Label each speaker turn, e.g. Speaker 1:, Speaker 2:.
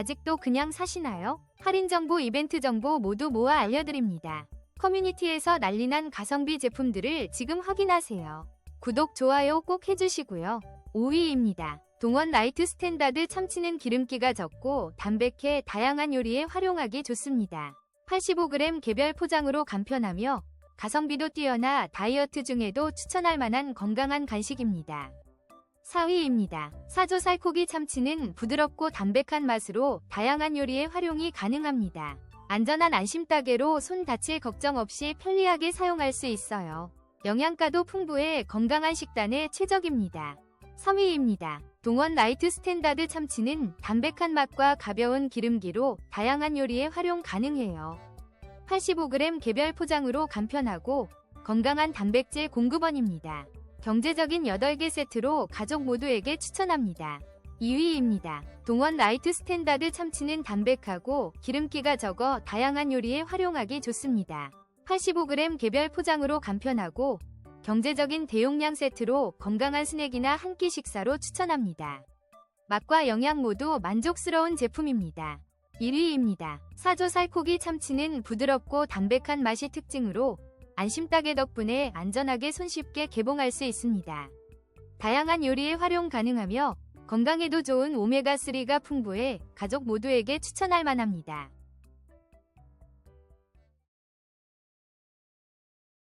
Speaker 1: 아직도 그냥 사시나요? 할인 정보, 이벤트 정보 모두 모아 알려드립니다. 커뮤니티에서 난리난 가성비 제품들을 지금 확인하세요. 구독, 좋아요 꼭 해주시고요. 5위입니다. 동원 라이트 스탠다드 참치는 기름기가 적고 담백해 다양한 요리에 활용하기 좋습니다. 85g 개별 포장으로 간편하며 가성비도 뛰어나 다이어트 중에도 추천할 만한 건강한 간식입니다. 4위입니다. 사조 살코기 참치는 부드럽고 담백한 맛으로 다양한 요리에 활용이 가능합니다. 안전한 안심 따개로 손 다칠 걱정 없이 편리하게 사용할 수 있어요. 영양가도 풍부해 건강한 식단에 최적입니다. 3위입니다. 동원 라이트 스탠다드 참치는 담백한 맛과 가벼운 기름기로 다양한 요리에 활용 가능해요. 85g 개별 포장으로 간편하고 건강한 단백질 공급원입니다. 경제적인 8개 세트로 가족 모두에게 추천합니다. 2위입니다. 동원 라이트 스탠다드 참치는 담백하고 기름기가 적어 다양한 요리에 활용하기 좋습니다. 85g 개별 포장으로 간편하고 경제적인 대용량 세트로 건강한 스낵이나 한 끼 식사로 추천합니다. 맛과 영양 모두 만족스러운 제품입니다. 1위입니다. 사조 살코기 참치는 부드럽고 담백한 맛이 특징으로 안심따개 덕분에 안전하게 손쉽게 개봉할 수 있습니다. 다양한 요리에 활용 가능하며 건강에도 좋은 오메가3가 풍부해 가족 모두에게 추천할 만합니다.